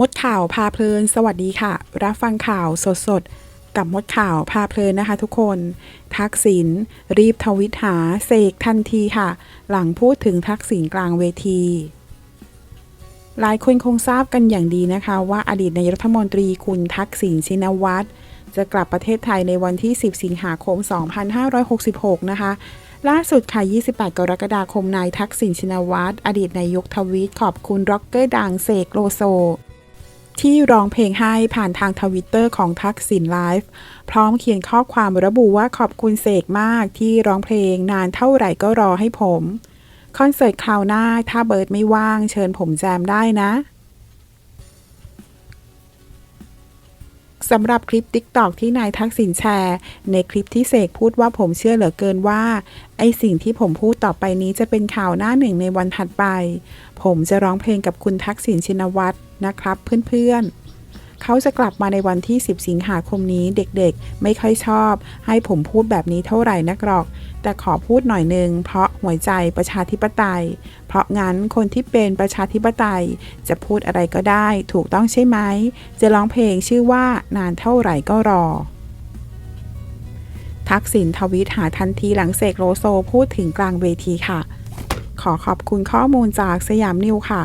มดข่าวพาเพลิน สวัสดีค่ะ รับฟังข่าวสดๆกับมดข่าวพาเพลินนะคะทุกคน ทักษิณรีบทวิตหาเสกทันทีค่ะ หลังพูดถึงทักษิณกลางเวที หลายคนคงทราบกันอย่างดีนะคะ ว่าอดีตนายรัฐมนตรีคุณทักษิณชินวัตรจะกลับประเทศไทยในวันที่ 10 สิงหาคม 2566 นะคะล่าสุดค่ะ 28 กรกฎาคม นายทักษิณชินวัตร อดีตนายกทวีตขอบคุณร็อกเกอร์ดังเสกโลโซ ที่ร้องเพลงให้ผ่านทางทวิตเตอร์ของทักษิณไลฟ์พร้อมเขียนข้อความระบุว่าขอบคุณเสกมากที่ร้องเพลงนานเท่าไหร่ก็รอให้ผม คอนเสิร์ตคราวหน้าถ้าเบิร์ดไม่ว่างเชิญผมแจมได้นะ สำหรับคลิปติ๊กตอกที่นายทักษิณแชร์ ในคลิปที่เสกพูดว่าผมเชื่อเหลือเกินว่า ไอสิ่งที่ผมพูดต่อไปนี้จะเป็นข่าวหน้าหนึ่งในวันถัดไป ผมจะร้องเพลงกับคุณทักษิณชินวัตรนะครับเพื่อนๆ เขาจะกลับมาในวันที่ 10 สิงหาคมนี้เด็กๆ ไม่ค่อยชอบ ให้ผมพูดแบบนี้เท่าไหร่นักหรอก แต่ขอพูดหน่อยนึง เพราะหัวใจประชาธิปไตย เพราะงั้นคนที่เป็นประชาธิปไตย จะพูดอะไรก็ได้ถูกต้องใช่ไหม จะร้องเพลงชื่อว่านานเท่าไหร่ก็รอทักษิณทวีตหาทันทีหลังเสกโลโซพูดถึงกลางเวทีค่ะ ขอขอบคุณข้อมูลจากสยามนิวค่ะ